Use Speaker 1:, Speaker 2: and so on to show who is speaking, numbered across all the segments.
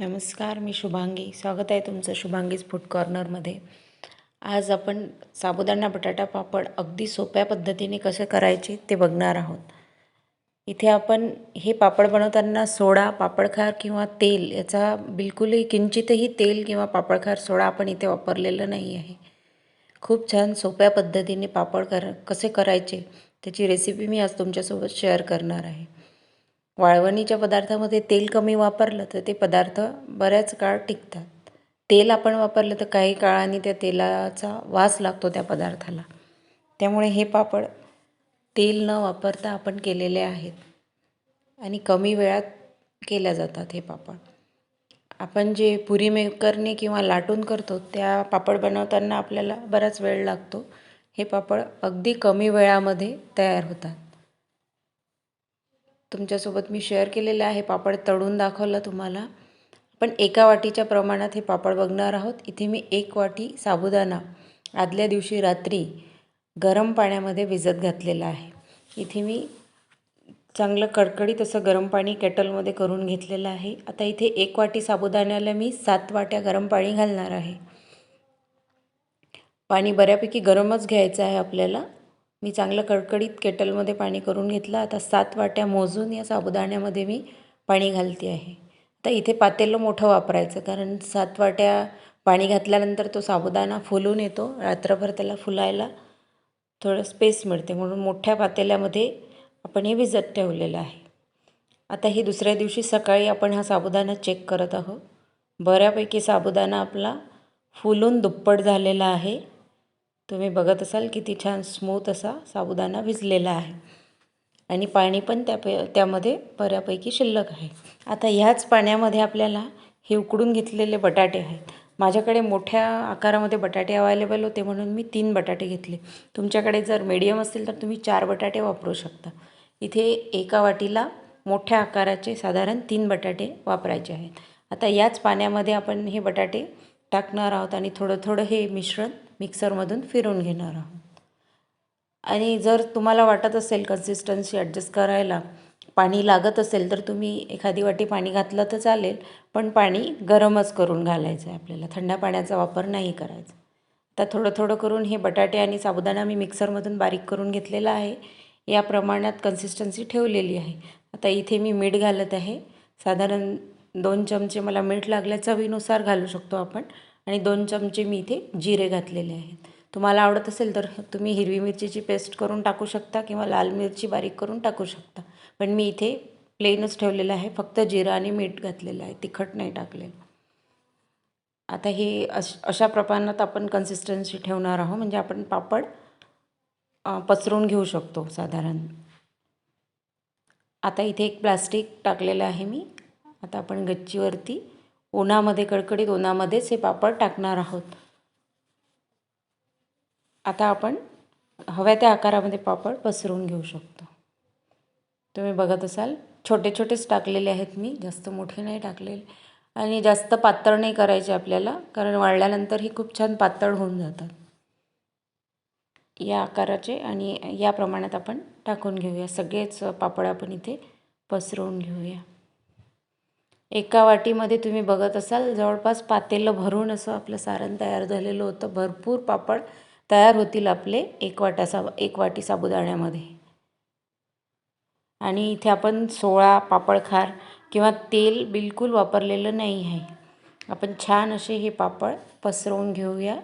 Speaker 1: नमस्कार मी शुभांगी. स्वागत आहे तुमचं शुभांगीज फूड कॉर्नरमध्ये. आज आपण साबुदाणा बटाटा पापड अगदी सोप्या पद्धतीने कसं करायचे ते बघणार आहोत. इथे आपण हे पापड बनवताना सोडा पापडखार किंवा तेल याचा बिलकुलही किंचितही तेल किंवा पापडखार सोडा आपण इथे वापरलेलं नाही आहे. खूप छान सोप्या पद्धतीने पापड कर कसे करायचे त्याची रेसिपी मी आज तुमच्यासोबत शेअर करणार आहे. वाळवणीच्या पदार्थामध्ये तेल कमी वापरलं तर ते पदार्थ बऱ्याच काळ टिकतात. तेल आपण वापरलं तर काही काळाने त्या तेलाचा वास लागतो त्या पदार्थाला. त्यामुळे हे पापड तेल न वापरता आपण केलेले आहेत आणि कमी वेळात केल्या जातात हे पापड. आपण जे पुरी मेकरने किंवा लाटून करतो त्या पापड बनवताना आपल्याला बराच वेळ लागतो. हे पापड अगदी कमी वेळामध्ये तयार होतात. तुमच्यासोबत मी शेअर केलेलं आहे. पापड तळून दाखवलं तुम्हाला. पण एका वाटीच्या प्रमाणात हे पापड बघणार आहोत. इथे मी एक वाटी साबुदाणा आदल्या दिवशी रात्री गरम पाण्यामध्ये भिजत घातलेला आहे. इथे मी चांगलं कडकडीत असं गरम पाणी केटलमध्ये करून घेतलेलं आहे. आता इथे एक वाटी साबुदाण्याला मी सात वाट्या गरम पाणी घालणार आहे. पाणी बऱ्यापैकी गरमच घ्यायचं आहे आपल्याला. मी चांगलं कडकडीत केटलमध्ये पाणी करून घेतलं. आता सात वाट्या मोजून या साबुदाण्यामध्ये मी पाणी घालते आहे. आता इथे पातेलं मोठं वापरायचं कारण सात वाट्या पाणी घातल्यानंतर तो साबुदाणा फुलून येतो. रात्रभर त्याला फुलायला थोडं स्पेस मिळते. म्हणून मोठ्या पातेल्यामध्ये आपण हे भिजत ठेवलेलं आहे. आता ही दुसऱ्या दिवशी सकाळी आपण हा साबुदाणा चेक करत आहोत. बऱ्यापैकी साबुदाणा आपला फुलून दुप्पट झालेला आहे. तुम्ही बघत असाल किती छान स्मूथ असा साबुदाणा भिजलेला आहे. आणि पाणी पण त्या त्यामध्ये बऱ्यापैकी शिल्लक आहे. आता ह्याच पाण्यामध्ये आपल्याला हे उकडून घेतलेले बटाटे आहेत. माझ्याकडे मोठ्या आकारामध्ये बटाटे अवेलेबल होते म्हणून मी तीन बटाटे घेतले. तुमच्याकडे जर मीडियम असतील तर तुम्ही चार बटाटे वापरू शकता. इथे एका वाटीला मोठ्या आकाराचे साधारण तीन बटाटे वापरायचे आहेत. आता याच पाण्यामध्ये आपण हे बटाटे टाकणार आहोत आणि थोडं थोडं हे मिश्रण मिक्सरमधून फिरून घेणार आहोत. आणि जर तुम्हाला वाटत असेल कन्सिस्टन्सी ॲडजस्ट करायला पाणी लागत असेल तर तुम्ही एखादी वाटी पाणी घातलं तर चालेल पण पाणी गरमच करून घालायचं आहे आपल्याला. थंड पाण्याचा वापर नाही करायचा. आता थोडं थोडं करून हे बटाटे आणि साबुदाणा मी मिक्सरमधून बारीक करून घेतलेला आहे. या प्रमाणात कन्सिस्टन्सी ठेवलेली आहे. आता इथे मी मीठ घालत आहे. साधारण दोन चमचे मला मीठ लागल्या चवीनुसार घालू शकतो आपण. आणि दोन चमचे मी इथे जिरे घातलेले आहेत. तुम्हाला आवडत असेल तर तुम्ही हिरवी मिरचीची पेस्ट करून टाकू शकता किंवा लाल मिरची बारीक करून टाकू शकता. पण मी इथे प्लेनच ठेवलेलं आहे. फक्त जिरं आणि मीठ घातलेलं आहे. तिखट नाही टाकलेलं. आता हे अश अशा प्रमाणात आपण कन्सिस्टन्सी ठेवणार आहोत. म्हणजे आपण पापड पसरून घेऊ शकतो साधारण. आता इथे एक प्लास्टिक टाकलेलं आहे मी. आता आपण गच्चीवरती उन्हामध्ये कडकडीत उन्हामध्येच हे पापड टाकणार आहोत. आता आपण हव्या त्या आकारामध्ये पापड पसरवून घेऊ शकतो. तुम्ही बघत असाल छोटे छोटेच टाकलेले आहेत मी जास्त मोठे नाही टाकलेले. आणि जास्त पातळ नाही करायचे आपल्याला कारण वाळल्यानंतर ही खूप छान पातळ होऊन जातात. या आकाराचे आणि या प्रमाणात आपण टाकून घेऊया. सगळेच पापड आपण इथे पसरवून घेऊया. एका वाटीमध्ये तुम्ही बघत असाल जवळपास पातेलं भरून असं आपलं सारण तयार झालेलं होतं. भरपूर पापड तयार होतील आपले एक वाटा सा एक वाटी साबुदाण्यामध्ये. आणि इथे आपण सोळा पापड किंवा तेल बिलकुल वापरलेलं नाही आहे. आपण छान असे हे पापड पसरवून घेऊया.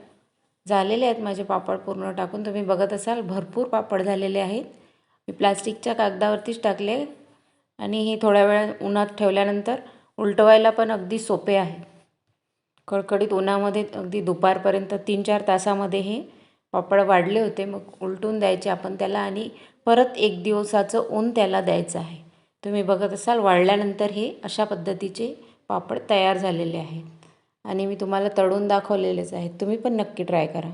Speaker 1: झालेले आहेत माझे पापड पूर्ण टाकून. तुम्ही बघत असाल भरपूर पापड झालेले आहेत. मी प्लास्टिकच्या कागदावरतीच टाकले. आणि हे थोड्या वेळा उन्हात ठेवल्यानंतर उलटवायला पण अगदी सोपे आहे. कडकडीत उन्हामध्ये अगदी दुपारपर्यंत तीन चार तासामध्ये हे पापड वाढले होते. मग उलटून द्यायचे आपण त्याला आणि परत एक दिवसाचं ऊन त्याला द्यायचं आहे. तुम्ही बघत असाल वाढल्यानंतर हे अशा पद्धतीचे पापड तयार झालेले आहेत. आणि मी तुम्हाला तळून दाखवलेलेच आहेत. तुम्ही पण नक्की ट्राय करा.